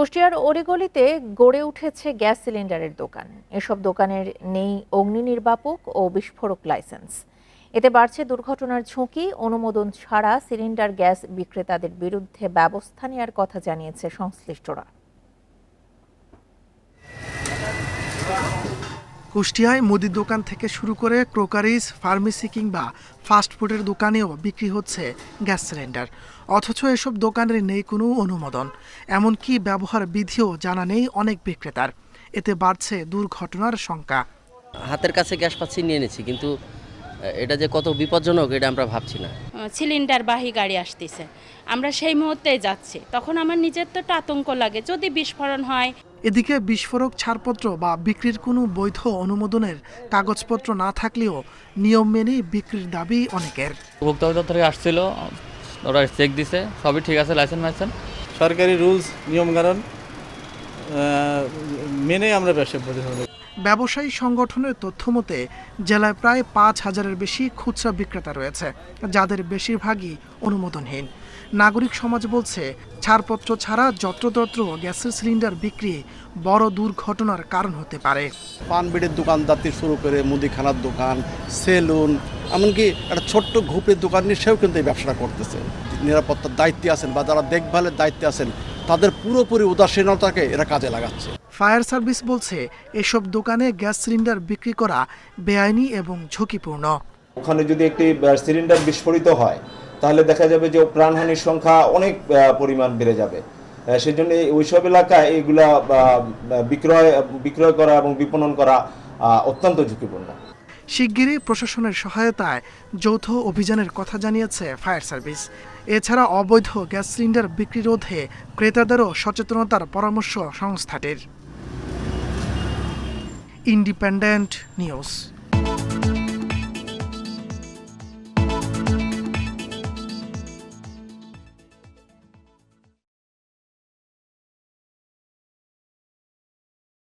কুষ্টিয়ার অলিগলিতে গড়ে উঠেছে গ্যাস সিলিন্ডারের দোকান। এসব দোকানের নেই অগ্নি নির্বাপক ও বিস্ফোরক লাইসেন্স। এতে বাড়ছে দুর্ঘটনার ঝুঁকি, অনুমোদন ছাড়া সিলিন্ডার গ্যাস বিক্রেতাদের বিরুদ্ধে ব্যবস্থা নেওয়ার কথা জানিয়েছে সংশ্লিষ্টরা। কুষ্টিয়ায় মুদির দোকান থেকে শুরু করে ক্রোকারিজ ফার্মেসি কিংবা ফাস্টফুডের দোকানেও বিক্রি হচ্ছে গ্যাস সিলিন্ডার। অথচ এসব দোকানের নেই কোনো অনুমোদন। এমনকি ব্যবহার বিধিও জানা নেই অনেক বিক্রেতার। এতে বাড়ছে দুর্ঘটনার শঙ্কা হাতের কাছে গ্যাস পাচ্ছি নিয়ে নিচ্ছি কিন্তু এটা যে কত বিপজ্জনক এটা আমরা ভাবছি না। সিলিন্ডার বাহী গাড়ি আসতেছে। আমরা সেই মুহূর্তে যাচ্ছি। তখন আমার নিজের তো একটা আতঙ্ক লাগে যদি বিস্ফোরণ হয় এদিকে বিস্ফোরক ছাড়পত্র বা বিক্রির কোনো বৈধ অনুমোদনের কাগজপত্র না থাকলেও নিয়ম মেনে বিক্রির দাবি অনেকের। ভোক্তা অধিদপ্তর থেকে আসছিল ওরা চেক দিছে সবই ঠিক আছে লাইসেন্স মাইসেন্স সরকারি রুলস নিয়ম নিয়মকানুন মেনে আমরা ব্যবসা প্রতিষ্ঠান ব্যবসায়ী সংগঠনের তথ্য মতে, জেলায় প্রায় পাঁচ হাজারের বেশি খুচরা বিক্রেতা রয়েছে, যাদের বেশিরভাগই অনুমোদনহীন। নাগরিক সমাজ বলছে, ছাড়পত্র ছাড়া যত্রতত্র গ্যাসের সিলিন্ডার বিক্রি বড় দুর্ঘটনার কারণ হতে পারে। পান বিড়ির দোকানদার থেকে শুরু করে মুদিখানার দোকান, সেলুন, এমনকি একটা ছোট্ট ঘুপের দোকান নিয়ে সেও কিন্তু এই ব্যবসাটা করতেছে। নিরাপত্তার দায়িত্বে আছেন বা যারা দেখভালের দায়িত্বে আছেন তাদের পুরোপুরি উদাসীনতাকে এরা কাজে লাগাচ্ছে। ফায়ার সার্ভিস বলছে এসব দোকানে গ্যাস সিলিন্ডার বিক্রি করা বেআইনি এবং ঝুঁকিপূর্ণ। ওখানে যদি একটি সিলিন্ডার বিস্ফোরিত হয় তাহলে দেখা যাবে যে প্রাণহানির সংখ্যা অনেক পরিমাণ বেড়ে যাবে। সেই জন্য ওইসব এলাকায় এইগুলা বিক্রয় বিক্রয় করা এবং বিপণন করা অত্যন্ত ঝুঁকিপূর্ণ। শিগগিরই প্রশাসনের সহায়তায় যৌথ অভিযানের কথা জানিয়েছে ফায়ার সার্ভিস। এছাড়া অবৈধ গ্যাস সিলিন্ডার বিক্রি রোধে ক্রেতাদেরও সচেতনতার পরামর্শ সংস্থাটির। Independent News.